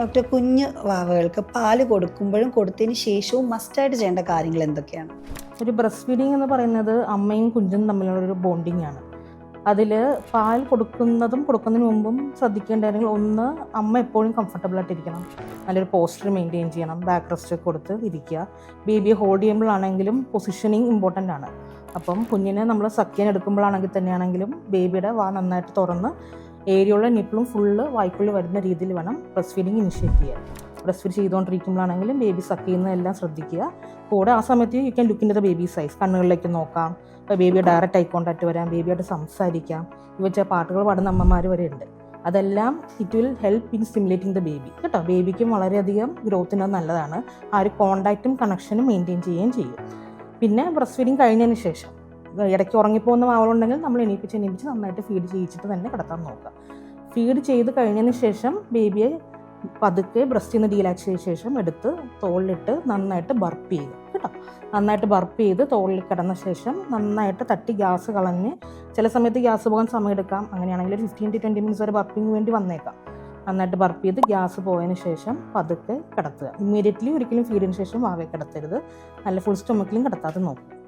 Doctor കുഞ്ഞു വാവകൾക്ക് പാൽ കൊടുക്കുമ്പോഴും കൊടുത്തതിന് ശേഷവും മസ്റ്റായിട്ട് ചെയ്യേണ്ട കാര്യങ്ങൾ എന്തൊക്കെയാണ്? ഒരു ബ്രസ്റ്റ് ഫീഡിങ് എന്ന് പറയുന്നത് അമ്മയും കുഞ്ഞും തമ്മിലുള്ള ഒരു ബോണ്ടിങ് ആണ്. അതിൽ പാൽ കൊടുക്കുന്നതും കൊടുക്കുന്നതിന് മുമ്പും ശ്രദ്ധിക്കേണ്ട കാര്യങ്ങൾ ഒന്ന് അമ്മ എപ്പോഴും കംഫർട്ടബിൾ ആയിട്ടിരിക്കണം നല്ലൊരു പോസ്റ്റർ മെയിന്റെയിൻ ചെയ്യണം. ബാക്ക് റെസ്റ്റ് കൊടുത്ത് ഇരിക്കുക. ബേബി ഹോൾഡ് ചെയ്യുമ്പോഴാണെങ്കിലും പൊസിഷനിങ് ഇമ്പോർട്ടന്റ് ആണ്. അപ്പം കുഞ്ഞിനെ നമ്മൾ സഖ്യം എടുക്കുമ്പോഴാണെങ്കിൽ തന്നെയാണെങ്കിലും ബേബിയുടെ വാ നന്നായിട്ട് തുറന്ന് ഏരിയയുള്ള നിപ്പിളും ഫുള്ള് വായ്പുള്ളിൽ വരുന്ന രീതിയിൽ വേണം ബ്രസ്റ്റ് ഫീഡിങ് ഇനിഷ്യേറ്റ് ചെയ്യാൻ. ബ്രസ്റ്റ് ഫീഡ് ചെയ്തുകൊണ്ടിരിക്കുമ്പോഴാണെങ്കിലും ബേബി സക്ക് ചെയ്യുന്നതെല്ലാം ശ്രദ്ധിക്കുക. കൂടെ ആ സമയത്ത് you can look in the baby's eyes കണ്ണുകളിലേക്ക് നോക്കാം. ഇപ്പോൾ ബേബിയെ ഡയറക്റ്റ് ഐ കോണ്ടാക്ട് വരാം ബേബിയായിട്ട് സംസാരിക്കാം. ഇവ ചില പാട്ടുകൾ പാടുന്ന അമ്മമാർ വരെ ഉണ്ട്. അതെല്ലാം it will help in simulating the baby കേട്ടോ? ബേബിക്കും വളരെയധികം ഗ്രോത്തിന് നല്ലതാണ്. ആ ഒരു കോണ്ടാക്റ്റും കണക്ഷനും മെയിന്റെയിൻ ചെയ്യുകയും ചെയ്യും. പിന്നെ ബ്രസ്റ്റ് ഫീഡിങ് കഴിഞ്ഞതിന് ശേഷം ഇടയ്ക്ക് ഉറങ്ങിപ്പോകുന്ന മാവളുണ്ടെങ്കിൽ നമ്മൾ എണീപ്പിച്ച് എണീപ്പിച്ച് നന്നായിട്ട് ഫീഡ് ചെയ്യിച്ചിട്ട് തന്നെ കിടത്താൻ നോക്കുക. ഫീഡ് ചെയ്ത് കഴിഞ്ഞതിന് ശേഷം ബേബിയെ പതുക്കെ ബ്രസ്റ്റിൽ നിന്ന് ഡീലാക്സ് ചെയ്ത ശേഷം എടുത്ത് തോളിലിട്ട് നന്നായിട്ട് ബർപ്പ് ചെയ്ത് കേട്ടോ? നന്നായിട്ട് ബർപ്പ് ചെയ്ത് തോളിൽ കിടന്ന ശേഷം നന്നായിട്ട് തട്ടി ഗ്യാസ് കളഞ്ഞ് ചില സമയത്ത് ഗ്യാസ് പോകാൻ സമയം എടുക്കാം. അങ്ങനെയാണെങ്കിൽ ഒരു ഫിഫ്റ്റീൻ ടു ട്വന്റി മിനിറ്റ്സ് വരെ ബർപ്പിങ്ങിന് വേണ്ടി വന്നേക്കാം. നന്നായിട്ട് ബർപ്പ് ചെയ്ത് ഗ്യാസ് പോയതിന് ശേഷം പതുക്കെ കിടത്തുക. ഇമ്മീഡിയറ്റ്ലി ഒരിക്കലും ഫീഡിന് ശേഷം വാവെ കിടത്തരുത്. നല്ല ഫുൾ സ്റ്റൊമക്കിലും കിടത്താതെ നോക്കും